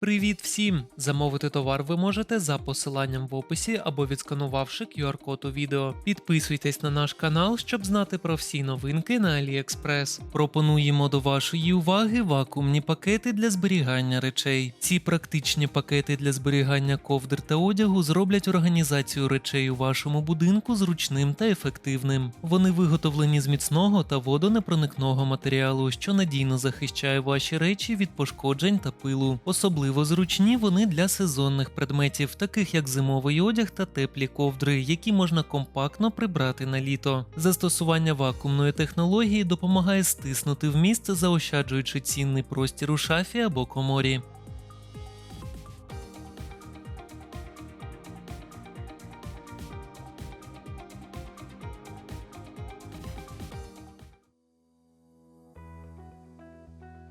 Привіт всім! Замовити товар ви можете за посиланням в описі або відсканувавши QR-код у відео. Підписуйтесь на наш канал, щоб знати про всі новинки на AliExpress. Пропонуємо до вашої уваги вакуумні пакети для зберігання речей. Ці практичні пакети для зберігання ковдр та одягу зроблять організацію речей у вашому будинку зручним та ефективним. Вони виготовлені з міцного та водонепроникного матеріалу, що надійно захищає ваші речі від пошкоджень та пилу. Особливо зручні вони для сезонних предметів, таких як зимовий одяг та теплі ковдри, які можна компактно прибрати на літо. Застосування вакуумної технології допомагає стиснути вміст, заощаджуючи цінний простір у шафі або коморі.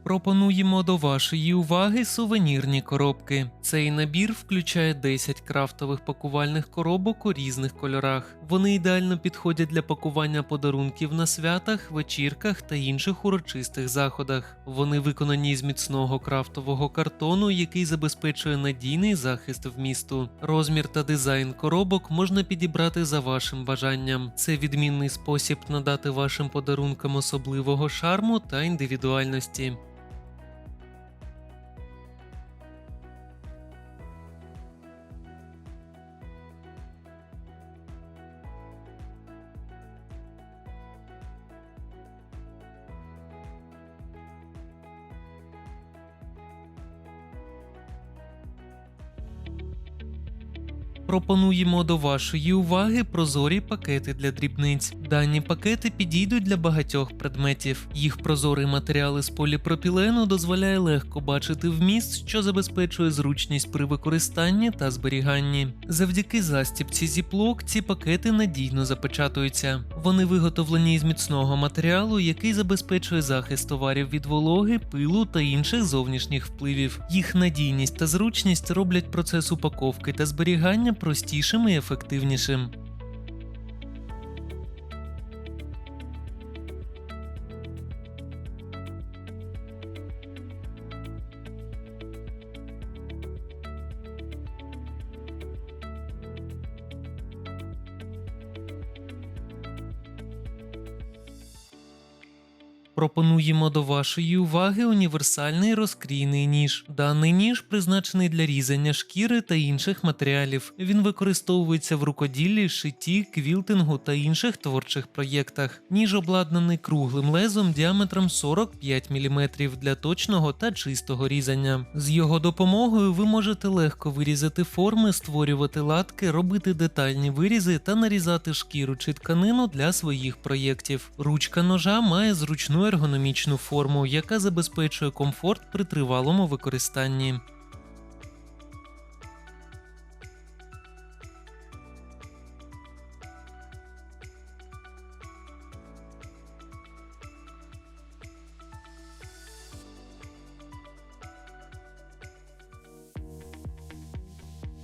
Пропонуємо до вашої уваги сувенірні коробки. Цей набір включає 10 крафтових пакувальних коробок у різних кольорах. Вони ідеально підходять для пакування подарунків на святах, вечірках та інших урочистих заходах. Вони виконані з міцного крафтового картону, який забезпечує надійний захист вмісту. Розмір та дизайн коробок можна підібрати за вашим бажанням. Це відмінний спосіб надати вашим подарункам особливого шарму та індивідуальності. Пропонуємо до вашої уваги прозорі пакети для дрібниць. Дані пакети підійдуть для багатьох предметів. Їх прозорий матеріал із поліпропілену дозволяє легко бачити вміст, що забезпечує зручність при використанні та зберіганні. Завдяки застібці зіплок ці пакети надійно запечатуються. Вони виготовлені із міцного матеріалу, який забезпечує захист товарів від вологи, пилу та інших зовнішніх впливів. Їх надійність та зручність роблять процес упаковки та зберігання простішим і ефективнішим. Пропонуємо до вашої уваги універсальний розкрійний ніж. Даний ніж призначений для різання шкіри та інших матеріалів. Він використовується в рукоділлі, шитті, квілтингу та інших творчих проєктах. Ніж обладнаний круглим лезом діаметром 45 мм для точного та чистого різання. З його допомогою ви можете легко вирізати форми, створювати латки, робити детальні вирізи та нарізати шкіру чи тканину для своїх проєктів. Ручка ножа має зручну ергономічну форму, яка забезпечує комфорт при тривалому використанні.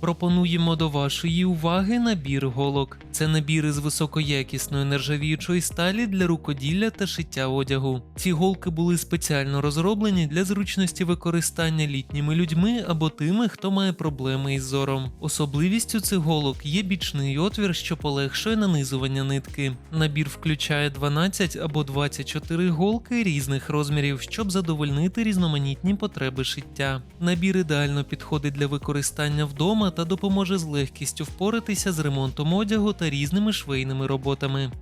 Пропонуємо до вашої уваги набір голок. Це набір із високоякісної нержавіючої сталі для рукоділля та шиття одягу. Ці голки були спеціально розроблені для зручності використання літніми людьми або тими, хто має проблеми із зором. Особливістю цих голок є бічний отвір, що полегшує нанизування нитки. Набір включає 12 або 24 голки різних розмірів, щоб задовольнити різноманітні потреби шиття. Набір ідеально підходить для використання вдома та допоможе з легкістю впоратися з ремонтом одягу та різними швейними роботами.